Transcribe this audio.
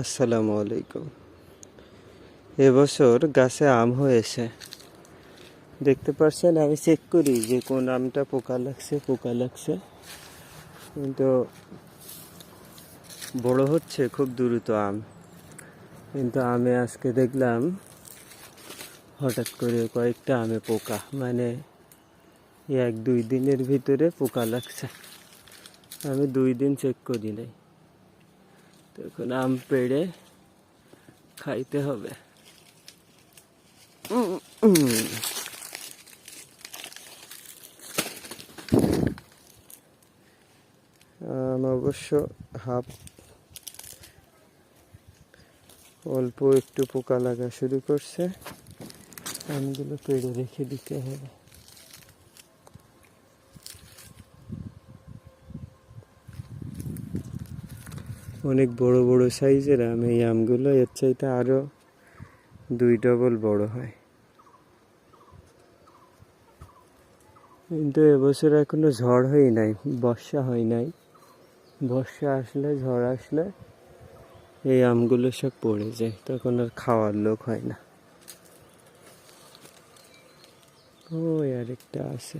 আসসালামু আলাইকুম। এবছর গাছে আম হয়েছে। দেখতে পাচ্ছেন, আমি চেক করি যে কোন আমটা পোকা লাগছে পোকা লাগছে। কিন্তু বড় হচ্ছে, খুব দ্রুত আম। কিন্তু আমি আজকে দেখলাম, হঠাৎ করে কয়েকটা আমে পোকা। মানে এক দুই দিনের ভিতরে পোকা লাগছে। আমি দুই দিন চেক করি নাই। তখন আম পেড়ে খাইতে হবে। আম অবশ্য হাফ। অল্প একটু পোকা লাগা শুরু করছে। আমগুলো পেড়ে রেখে দিতে হবে। অনেক বড় বড় সাইজের আম, এই আমগুলো এর চাইতে আরও দুই ডবল বড় হয়। কিন্তু এবছর এখনও ঝড় হয় নাই, বর্ষা হয় নাই। বর্ষা আসলে, ঝড় আসলে এই আমগুলো সব পড়ে যায়, তখন আর খাওয়ার লোক হয় না। ওই আরেকটা আছে।